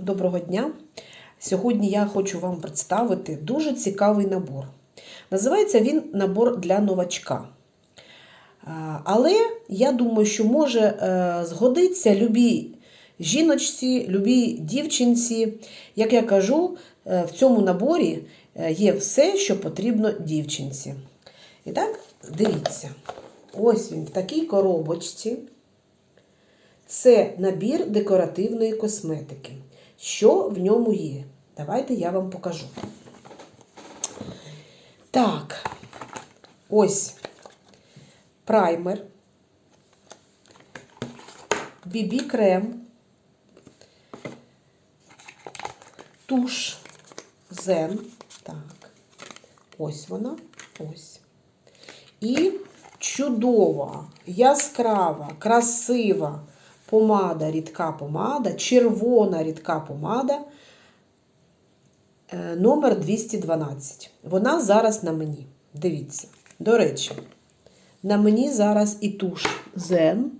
Доброго дня! Сьогодні я хочу вам представити дуже цікавий набор. Називається він набор для новачка. Але я думаю, що може е, згодиться любій жіночці, любій дівчинці. Як я кажу, е, в цьому наборі е, є все, що потрібно дівчинці. І так, дивіться. Ось він в такій коробочці. Це набір декоративної косметики. Що в ньому є? Давайте я вам покажу. Так, ось праймер, бібі-крем, туш, зен. Так, ось вона, ось. І чудова, яскрава, красива помада, рідка помада, червона рідка помада е, номер 212. Вона зараз на мені. Дивіться. До речі, на мені зараз і туш Зен.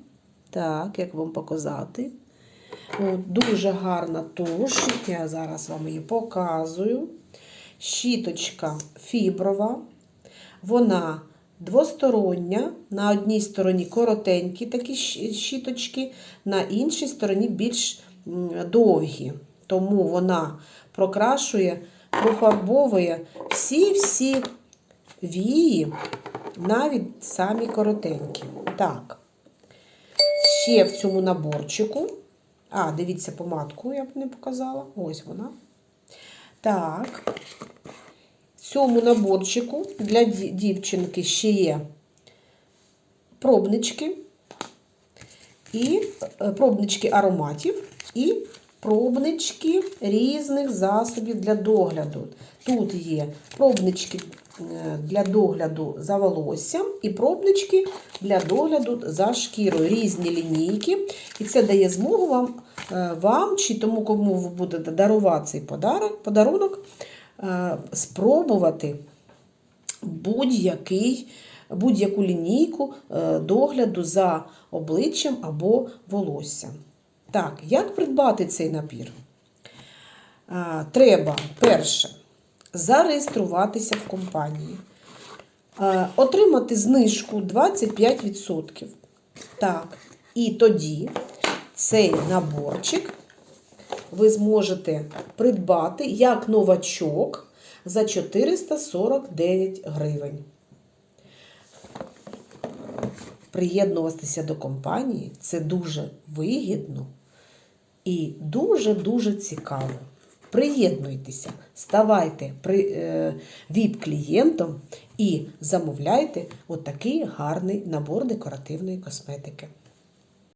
Так, як вам показати. От, дуже гарна туш. Я зараз вам її показую. Щіточка фіброва. Вона двостороння. На одній стороні коротенькі такі щіточки, на іншій стороні більш довгі. Тому вона прокрашує, профарбовує всі-всі вії, навіть самі коротенькі. Так. Ще в цьому наборчику. А, дивіться помадку, я б не показала. Ось вона. Так. Цьому наборчику для дівчинки ще є пробнички, і е, пробнички ароматів, і пробнички різних засобів для догляду. Тут є пробнички е, для догляду за волоссям і пробнички для догляду за шкірою. Різні лінійки. І це дає змогу вам, е, вам чи тому, кому ви будете дарувати цей подарунок, спробувати будь-який, будь-яку лінійку е, догляду за обличчям або волоссям. Так, як придбати цей набір? Е, Треба перше зареєструватися в компанії, е, отримати знижку 25%. Так, і тоді цей наборчик ви зможете придбати як новачок за 449 гривень. Приєднуватися до компанії це дуже вигідно і дуже-дуже цікаво. Приєднуйтеся, ставайте е, ВІП-клієнтом і замовляйте отакий гарний набор декоративної косметики.